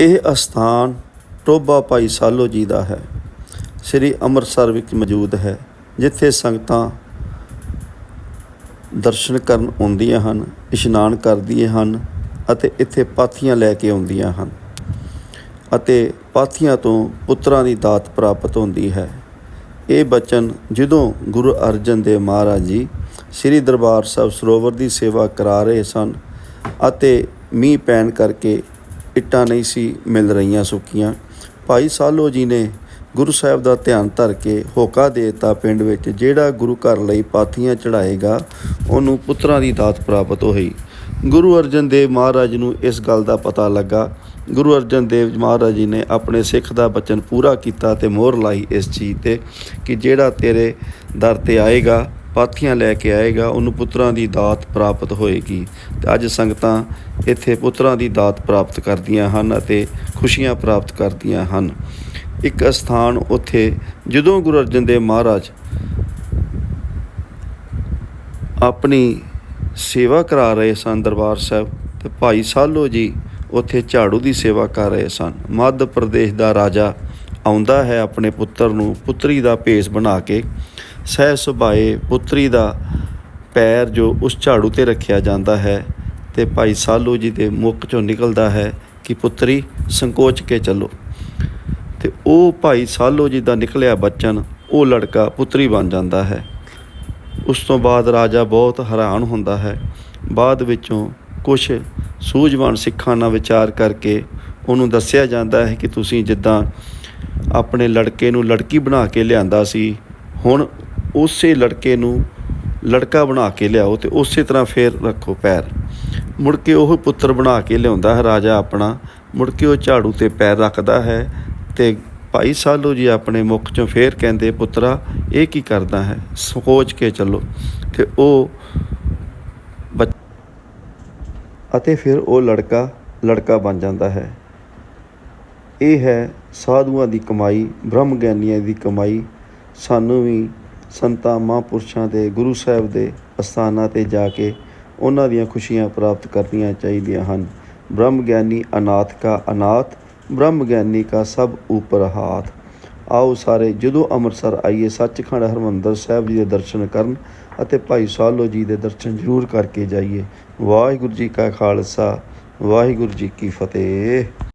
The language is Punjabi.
ਇਹ ਅਸਥਾਨ ਟੋਬਾ ਭਾਈ ਸਾਲੋ ਜੀ ਦਾ ਹੈ। ਸ੍ਰੀ ਅੰਮ੍ਰਿਤਸਰ ਵਿੱਚ ਮੌਜੂਦ ਹੈ, ਜਿੱਥੇ ਸੰਗਤਾਂ ਦਰਸ਼ਨ ਕਰਨ ਆਉਂਦੀਆਂ ਹਨ, ਇਸ਼ਨਾਨ ਕਰਦੀਆਂ ਹਨ ਅਤੇ ਇੱਥੇ ਪਾਥੀਆਂ ਲੈ ਕੇ ਆਉਂਦੀਆਂ ਹਨ ਅਤੇ ਪਾਥੀਆਂ ਤੋਂ ਪੁੱਤਰਾਂ ਦੀ ਦਾਤ ਪ੍ਰਾਪਤ ਹੁੰਦੀ ਹੈ। ਇਹ ਬਚਨ ਜਦੋਂ ਗੁਰੂ ਅਰਜਨ ਦੇਵ ਮਹਾਰਾਜ ਜੀ ਸ੍ਰੀ ਦਰਬਾਰ ਸਾਹਿਬ ਸਰੋਵਰ ਦੀ ਸੇਵਾ ਕਰਾ ਰਹੇ ਸਨ ਅਤੇ ਮੀਂਹ ਪੈਣ ਕਰਕੇ ਇੱਟਾਂ ਨਹੀਂ ਸੀ ਮਿਲ ਰਹੀਆਂ ਸੁੱਕੀਆਂ। ਭਾਈ ਸਾਲੋ ਜੀ ਨੇ ਗੁਰੂ ਸਾਹਿਬ ਦਾ ਧਿਆਨ ਧਰ ਕੇ ਹੋਕਾ ਦੇ ਦਿੱਤਾ ਪਿੰਡ ਵਿੱਚ, ਜਿਹੜਾ ਗੁਰੂ ਘਰ ਲਈ ਪਾਥੀਆਂ ਚੜਾਏਗਾ ਉਹਨੂੰ ਪੁੱਤਰਾਂ ਦੀ ਦਾਤ ਪ੍ਰਾਪਤ ਹੋਈ। ਗੁਰੂ ਅਰਜਨ ਦੇਵ ਮਹਾਰਾਜ ਨੂੰ ਇਸ ਗੱਲ ਦਾ ਪਤਾ ਲੱਗਾ। ਗੁਰੂ ਅਰਜਨ ਦੇਵ ਮਹਾਰਾਜ ਜੀ ਨੇ ਆਪਣੇ ਸਿੱਖ ਦਾ ਬਚਨ ਪੂਰਾ ਕੀਤਾ ਤੇ ਮੋਹਰ ਲਾਈ ਇਸ ਚੀਜ਼ ਤੇ ਕਿ ਜਿਹੜਾ ਤੇਰੇ ਦਰ ਤੇ ਆਏਗਾ ਪਾਥੀਆਂ ਲੈ ਕੇ ਆਏਗਾ, ਉਹਨੂੰ ਪੁੱਤਰਾਂ ਦੀ ਦਾਤ ਪ੍ਰਾਪਤ ਹੋਏਗੀ। ਤੇ ਅੱਜ ਸੰਗਤਾਂ ਇੱਥੇ ਪੁੱਤਰਾਂ ਦੀ ਦਾਤ ਪ੍ਰਾਪਤ ਕਰਦੀਆਂ ਹਨ ਅਤੇ ਖੁਸ਼ੀਆਂ ਪ੍ਰਾਪਤ ਕਰਦੀਆਂ ਹਨ। ਇੱਕ ਸਥਾਨ ਉੱਥੇ, ਜਦੋਂ ਗੁਰੂ ਅਰਜਨ ਦੇਵ ਮਹਾਰਾਜ ਆਪਣੀ ਸੇਵਾ ਕਰਾ ਰਹੇ ਸਨ ਦਰਬਾਰ ਸਾਹਿਬ, ਤੇ ਭਾਈ ਸਾਲੋ ਜੀ ਉੱਥੇ ਝਾੜੂ ਦੀ ਸੇਵਾ ਕਰ ਰਹੇ ਸਨ। ਮੱਧ ਪ੍ਰਦੇਸ਼ ਦਾ ਰਾਜਾ ਆਉਂਦਾ ਹੈ ਆਪਣੇ ਪੁੱਤਰ ਨੂੰ, ਪੁੱਤਰੀ ਦਾ ਭੇਸ ਬਣਾ ਕੇ। ਸਹਿ ਸੁਭਾਏ ਪੁੱਤਰੀ ਦਾ ਪੈਰ ਜੋ ਉਸ ਝਾੜੂ ਤੇ ਰੱਖਿਆ ਜਾਂਦਾ ਹੈ ਤੇ ਭਾਈ ਸਾਲੂ ਜੀ ਦੇ ਮੁਖ ਚੋਂ ਨਿਕਲਦਾ ਹੈ ਕਿ ਪੁੱਤਰੀ ਸੰਕੋਚ ਕੇ ਚੱਲੋ। ਤੇ ਉਹ ਭਾਈ ਸਾਲੋ ਜੀ ਦਾ ਨਿਕਲਿਆ ਬਚਨ, ਉਹ ਲੜਕਾ ਪੁੱਤਰੀ ਬਣ ਜਾਂਦਾ ਹੈ। ਉਸ ਤੋਂ ਬਾਅਦ ਰਾਜਾ ਬਹੁਤ ਹੈਰਾਨ ਹੁੰਦਾ ਹੈ। ਬਾਅਦ ਵਿੱਚੋਂ ਕੁਝ ਸੂਝਵਾਨ ਸਿੱਖਾਂ ਨਾਲ ਵਿਚਾਰ ਕਰਕੇ ਉਹਨੂੰ ਦੱਸਿਆ ਜਾਂਦਾ ਹੈ ਕਿ ਤੁਸੀਂ ਜਿੱਦਾਂ ਆਪਣੇ ਲੜਕੇ ਨੂੰ ਲੜਕੀ ਬਣਾ ਕੇ ਲਿਆਂਦਾ ਸੀ, ਹੁਣ ਉਸੇ ਲੜਕੇ ਨੂੰ ਲੜਕਾ ਬਣਾ ਕੇ ਲਿਆਓ ਤੇ ਉਸੇ ਤਰ੍ਹਾਂ ਫੇਰ ਰੱਖੋ ਪੈਰ। ਮੁੜ ਕੇ ਉਹ ਪੁੱਤਰ ਬਣਾ ਕੇ ਲਿਆਉਂਦਾ ਹੈ, ਰਾਜਾ ਆਪਣਾ। ਮੁੜ ਕੇ ਉਹ ਝਾੜੂ ਤੇ ਪੈਰ ਰੱਖਦਾ ਹੈ ਤੇ ਭਾਈ ਸਾਲੋ ਜੀ ਆਪਣੇ ਮੁਖ ਚੋਂ ਫੇਰ ਕਹਿੰਦੇ, ਪੁੱਤਰਾ, ਇਹ ਕੀ ਕਰਦਾ ਹੈ? ਸੋਚ ਕੇ ਚੱਲੋ। ਤੇ ਉਹ ਬੱਚ- ਅਤੇ ਫਿਰ ਉਹ ਲੜਕਾ ਲੜਕਾ ਬਣ ਜਾਂਦਾ ਹੈ। ਇਹ ਹੈ ਸਾਧੂਆਂ ਦੀ ਕਮਾਈ ਬ੍ਰਹਮ ਗਿਆਨੀਆਂ ਦੀ ਕਮਾਈ। ਸਾਨੂੰ ਵੀ ਸੰਤਾਂ ਮਹਾਂਪੁਰਸ਼ਾਂ ਦੇ ਗੁਰੂ ਸਾਹਿਬ ਦੇ ਅਸਥਾਨਾਂ ਤੇ ਜਾ ਕੇ ਉਹਨਾਂ ਦੀਆਂ ਖੁਸ਼ੀਆਂ ਪ੍ਰਾਪਤ ਕਰਨੀਆਂ ਚਾਹੀਦੀਆਂ ਹਨ। ਬ੍ਰਹਮ ਗਿਆਨੀ ਅਨਾਥ ਕਾ ਅਨਾਥ, ਬ੍ਰਹਮ ਗਿਆਨੀ ਕਾ ਸਭ ਉਪਰ ਹਾਥ। ਆਓ ਸਾਰੇ, ਜਦੋਂ ਅੰਮ੍ਰਿਤਸਰ ਆਈਏ, ਸੱਚਖੰਡ ਹਰਮੰਦਰ ਸਾਹਿਬ ਜੀ ਦੇ ਦਰਸ਼ਨ ਕਰਨ ਅਤੇ ਭਾਈ ਸਾਲੋ ਜੀ ਦੇ ਦਰਸ਼ਨ ਜ਼ਰੂਰ ਕਰਕੇ ਜਾਈਏ। ਵਾਹਿਗੁਰੂ ਜੀ ਕਾ ਖਾਲਸਾ, ਵਾਹਿਗੁਰੂ ਜੀ ਕੀ ਫਤਿਹ।